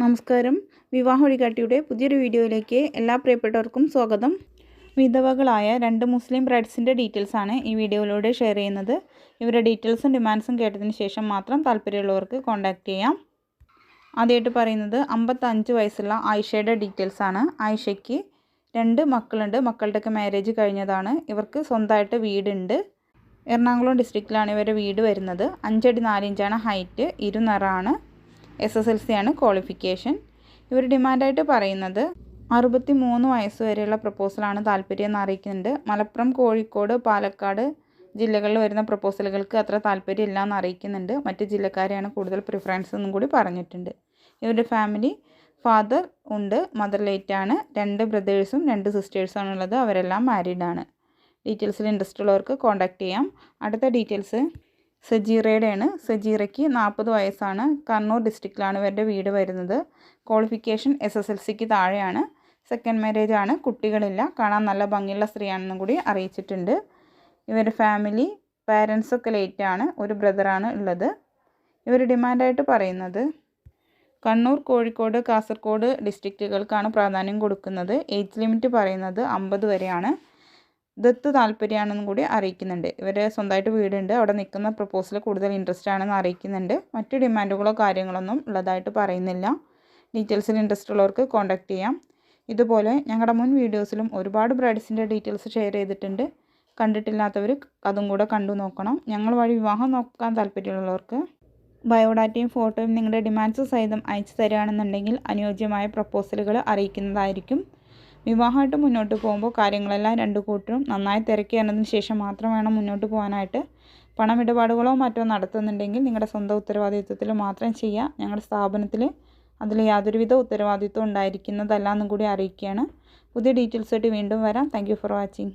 നമസ്കാരം. വിവാഹ വഴികാട്ടിയുടെ പുതിയൊരു വീഡിയോയിലേക്ക് എല്ലാ പ്രിയപ്പെട്ടവർക്കും സ്വാഗതം. വിധവകളായ രണ്ട് മുസ്ലിം ബ്രൈഡ്സിന്റെ ഡീറ്റെയിൽസാണ് ഈ വീഡിയോയിലൂടെ ഷെയർ ചെയ്യുന്നത്. ഇവരുടെ ഡീറ്റെയിൽസും ഡിമാൻഡ്സും കേട്ടതിന് ശേഷം മാത്രം താല്പര്യമുള്ളവർക്ക് കോൺടാക്റ്റ് ചെയ്യാം. ആദ്യമായിട്ട് പറയുന്നത് അമ്പത്തഞ്ച് വയസ്സുള്ള ആയിഷയുടെ ഡീറ്റെയിൽസാണ് ആയിഷയ്ക്ക് രണ്ട് മക്കളുണ്ട്. മക്കളുടെയൊക്കെ മാരേജ് കഴിഞ്ഞതാണ്. ഇവർക്ക് സ്വന്തമായിട്ട് വീടുണ്ട്. എറണാകുളം ഡിസ്ട്രിക്റ്റിലാണ് ഇവരുടെ വീട് വരുന്നത്. അഞ്ചടി നാലിഞ്ചാണ് ഹൈറ്റ് ഇരുനിറാണ് എസ് എസ് എൽ സി ആണ് ക്വാളിഫിക്കേഷൻ ഇവർ ഡിമാൻഡായിട്ട് പറയുന്നത് അറുപത്തി മൂന്ന് വയസ്സ് വരെയുള്ള പ്രപ്പോസലാണ് താല്പര്യം എന്ന് അറിയിക്കുന്നുണ്ട്. മലപ്പുറം കോഴിക്കോട് പാലക്കാട് ജില്ലകളിൽ വരുന്ന പ്രപ്പോസലുകൾക്ക് അത്ര താല്പര്യമില്ല എന്ന് അറിയിക്കുന്നുണ്ട്. മറ്റ് ജില്ലക്കാരെയാണ് കൂടുതൽ പ്രിഫറൻസ് എന്നും കൂടി പറഞ്ഞിട്ടുണ്ട്. ഇവരുടെ ഫാമിലി ഫാദർ ഉണ്ട് മദർ ലേറ്റാണ് രണ്ട് ബ്രദേഴ്സും രണ്ട് സിസ്റ്റേഴ്സും ഉള്ളത് അവരെല്ലാം മാരീഡാണ് ഡീറ്റെയിൽസിൽ ഇൻട്രസ്റ്റ് ഉള്ളവർക്ക് കോൺടാക്റ്റ് ചെയ്യാം. അടുത്ത ഡീറ്റെയിൽസ് സജീറയുടെയാണ്. സജീറയ്ക്ക് നാൽപ്പത് വയസ്സാണ്. കണ്ണൂർ ഡിസ്ട്രിക്റ്റിലാണ് ഇവരുടെ വീട് വരുന്നത്. ക്വാളിഫിക്കേഷൻ എസ് എസ് എൽ സിക്ക് താഴെയാണ്. സെക്കൻഡ് മാരേജ് ആണ് കുട്ടികളില്ല. കാണാൻ നല്ല ഭംഗിയുള്ള സ്ത്രീയാണെന്നും കൂടി അറിയിച്ചിട്ടുണ്ട്. ഇവരുടെ ഫാമിലി പാരൻസൊക്കെ ലേറ്റാണ്. ഒരു ബ്രദറാണ് ഉള്ളത്. ഇവർ ഡിമാൻഡായിട്ട് പറയുന്നത് കണ്ണൂർ കോഴിക്കോട് കാസർഗോഡ് ഡിസ്ട്രിക്റ്റുകൾക്കാണ് പ്രാധാന്യം കൊടുക്കുന്നത്. ഏജ് ലിമിറ്റ് പറയുന്നത് അമ്പത് വരെയാണ്. ദത്ത് താല്പര്യമാണെന്നും കൂടി അറിയിക്കുന്നുണ്ട്. ഇവർ സ്വന്തമായിട്ട് വീടുണ്ട്. അവിടെ നിൽക്കുന്ന പ്രപ്പോസൽ കൂടുതൽ ഇൻട്രസ്റ്റ് ആണെന്ന് അറിയിക്കുന്നുണ്ട്. മറ്റ് ഡിമാൻഡുകളോ കാര്യങ്ങളൊന്നും ഉള്ളതായിട്ട് പറയുന്നില്ല. ഡീറ്റെയിൽസിൽ ഇൻട്രസ്റ്റ് ഉള്ളവർക്ക് കോൺടാക്റ്റ് ചെയ്യാം. ഇതുപോലെ ഞങ്ങളുടെ മുൻ വീഡിയോസിലും ഒരുപാട് ബ്രൈഡ്സിന്റെ ഡീറ്റെയിൽസ് ഷെയർ ചെയ്തിട്ടുണ്ട്. കണ്ടിട്ടില്ലാത്തവർ അതും കൂടെ കണ്ടു നോക്കണം. ഞങ്ങൾ വഴി വിവാഹം നോക്കാൻ താല്പര്യമുള്ളവർക്ക് ബയോഡാറ്റയും ഫോട്ടോയും നിങ്ങളുടെ ഡിമാൻഡ്സ് സഹിതം അയച്ചു തരികയാണെന്നുണ്ടെങ്കിൽ അനുയോജ്യമായ പ്രപ്പോസലുകൾ അറിയിക്കുന്നതായിരിക്കും. വിവാഹമായിട്ട് മുന്നോട്ട് പോകുമ്പോൾ കാര്യങ്ങളെല്ലാം രണ്ട് കൂട്ടരും നന്നായി തിരക്കി എന്നതിന് ശേഷം മാത്രം വേണം മുന്നോട്ട് പോകാനായിട്ട്. പണമിടപാടുകളോ മറ്റോ നടത്തുന്നുണ്ടെങ്കിൽ നിങ്ങളുടെ സ്വന്തം ഉത്തരവാദിത്വത്തിൽ മാത്രം ചെയ്യുക. ഞങ്ങളുടെ സ്ഥാപനത്തിൽ അതിൽ യാതൊരുവിധ ഉത്തരവാദിത്വം ഉണ്ടായിരിക്കുന്നതല്ല എന്നും കൂടി അറിയിക്കുകയാണ്. പുതിയ ഡീറ്റെയിൽസായിട്ട് വീണ്ടും വരാം. Thank for watching.